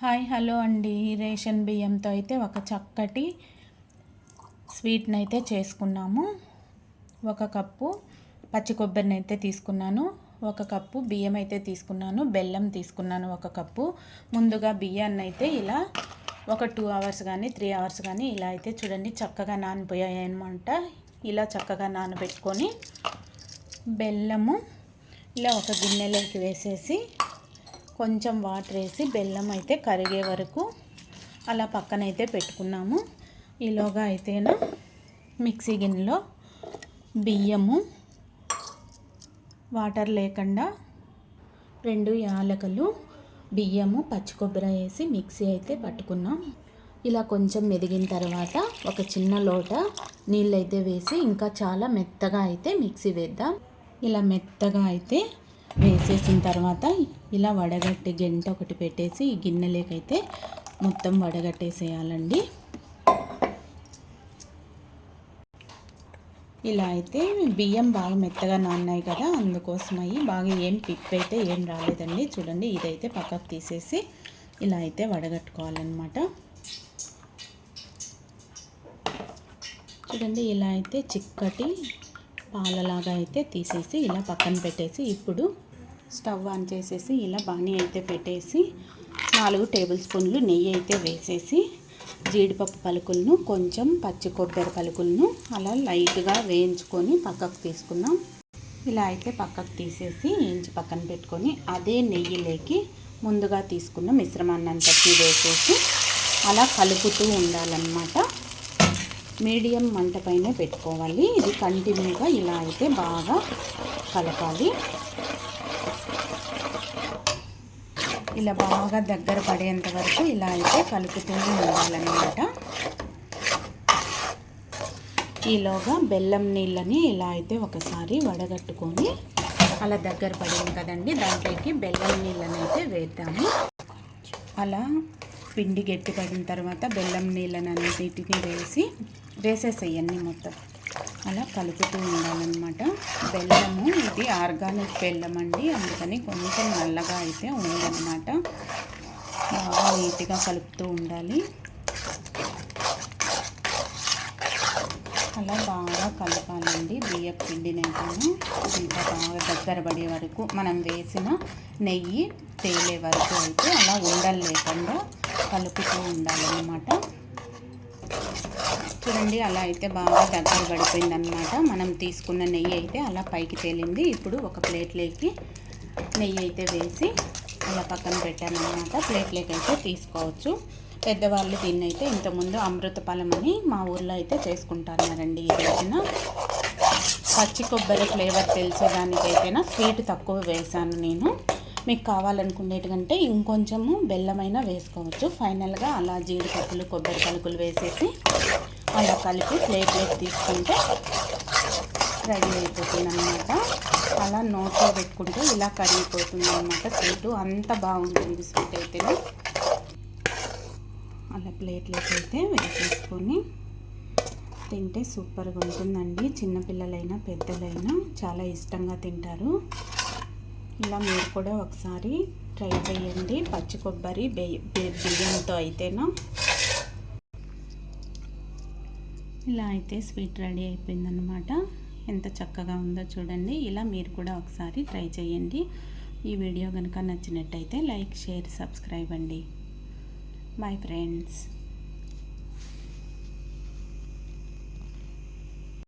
Hi hello అండి. Ration బియ్యంతో అయితే ఒక చక్కటి స్వీట్ని అయితే చేసుకున్నాము. ఒక కప్పు పచ్చి కొబ్బరిని అయితే తీసుకున్నాను. ఒక కప్పు బియ్యం అయితే తీసుకున్నాను. బెల్లం తీసుకున్నాను ఒక కప్పు. ముందుగా బియ్యాన్ని అయితే ఇలా ఒక టూ అవర్స్ కానీ త్రీ అవర్స్ కానీ ఇలా అయితే చూడండి చక్కగా నానిపోయాయి అనమాట ఇలా చక్కగా నానబెట్టుకొని బెల్లము ఇలా ఒక గిన్నెలోకి వేసేసి కొంచెం వాటర్ వేసి బెల్లం అయితే కరిగే వరకు అలా పక్కనైతే పెట్టుకున్నాము. ఈలోగా అయితేనా మిక్సీ గిన్నెలో బియ్యము వాటర్ లేకుండా రెండు యాలకలు బియ్యము పచ్చి కొబ్బరి వేసి మిక్సీ అయితే పట్టుకున్నాం. ఇలా కొంచెం మెదిగిన తర్వాత ఒక చిన్న లోట నీళ్ళైతే వేసి ఇంకా చాలా మెత్తగా అయితే మిక్సీ వేద్దాం. ఇలా మెత్తగా అయితే వేసేసిన తర్వాత ఇలా వడగట్టి గంట ఒకటి పెట్టేసి ఈ గిన్నెలేకైతే మొత్తం వడగట్టేసేయాలండి. ఇలా అయితే బియ్యం బాగా మెత్తగా నాన్నాయి కదా అందుకోసమయ్యి బాగా ఏం పిప్ అయితే ఏం రాలేదండి. చూడండి ఇదైతే పక్కకు తీసేసి ఇలా అయితే వడగట్టుకోవాలన్నమాట. చూడండి ఇలా అయితే చిక్కటి పాలలాగా అయితే తీసేసి ఇలా పక్కన పెట్టేసి ఇప్పుడు స్టవ్ ఆన్ చేసేసి ఇలా బాణీ అయితే పెట్టేసి నాలుగు టేబుల్ స్పూన్లు నెయ్యి అయితే వేసేసి జీడిపప్పు పలుకులను కొంచెం పచ్చి కొబ్బరి పలుకులను అలా లైట్గా వేయించుకొని పక్కకు తీసుకున్నాం ఇలా అయితే పక్కకు తీసేసి వేయించి పక్కన పెట్టుకొని అదే నెయ్యిలోకి ముందుగా తీసుకున్న మిశ్రమాన్ని అంతటి వేసేసి అలా కలుపుతూ ఉండాలన్నమాట. మీడియం మంటపైనే పెట్టుకోవాలి. ఇది కంటిన్యూగా ఇలా అయితే బాగా కలపాలి. ఇలా బాగా దగ్గర పడేంత వరకు ఇలా అయితే కలుపుతూ ఉండాలన్నమాట. ఈలోగా బెల్లం నీళ్ళని ఇలా అయితే ఒకసారి వడగట్టుకొని అలా దగ్గర పడింది కదండి దాంట్లోకి బెల్లం నీళ్ళని అయితే వేద్దాము. అలా పిండి గట్టి పడిన తర్వాత బెల్లం నీళ్ళని అన్నిటిని వేసి వేసేసేయండి మొత్తం. అలా కలుపుతూ ఉండాలన్నమాట. బెల్లము ఇది ఆర్గానిక్ బెల్లం అండి. అందుకని కొంచెం నల్లగా అయితే ఉందన్నమాట. బాగా నీట్గా కలుపుతూ ఉండాలి. అలా బాగా కలపాలండి బియ్యపు పిండిని అయితే ఇంకా బాగా దగ్గర పడే వరకు మనం వేసిన నెయ్యి తేలే వరకు అయితే అలా ఉండలు లేకుండా కలుపుతూ ఉండాలన్నమాట. చూడండి అలా అయితే బాగా దగ్గర పడిపోయిందనమాట మనం తీసుకున్న నెయ్యి అయితే అలా పైకి తేలింది. ఇప్పుడు ఒక ప్లేట్లోకి నెయ్యి అయితే వేసి అలా పక్కన పెట్టాను ప్లేట్లోకి అయితే తీసుకోవచ్చు. పెద్దవాళ్ళు దీన్ని అయితే ఇంతకుముందు అమృతఫలం అని మా ఊర్లో అయితే చేసుకుంటున్నారండి ఈ రోజున. పచ్చి కొబ్బరి ఫ్లేవర్ తెలిసేదానికైతేనా స్వీట్ తక్కువ వేసాను నేను. మీకు కావాలనుకునేటికంటే ఇంకొంచెము బెల్లమైనా వేసుకోవచ్చు. ఫైనల్గా అలా జీడిపప్పులు కొబ్బరి పలుకులు వేసేసి అలా కలిపి ప్లేట్లోకి తీసుకుంటే రెడీ అయిపోతుంది అనమాట అలా నోట్లో పెట్టుకుంటే ఇలా కరిగిపోతుంది అనమాట స్వీట్ అంత బాగుంటుంది స్వీట్ అయితే అలా ప్లేట్లోకి అయితే వేసేసుకొని తింటే సూపర్గా ఉంటుందండి. చిన్నపిల్లలైనా పెద్దలైనా చాలా ఇష్టంగా తింటారు. ఇలా మీరు కూడా ఒకసారి ట్రై చేయండి. పచ్చి కొబ్బరి బియ్యంతో అయితేనా? ఇలా అయితే స్వీట్ రెడీ అయిపోయిందనమాట ఎంత చక్కగా ఉందో చూడండి. ఇలా మీరు కూడా ఒకసారి ట్రై చేయండి. ఈ వీడియో కనుక నచ్చినట్టయితే లైక్ షేర్ సబ్స్క్రైబ్ అండి. Bye friends.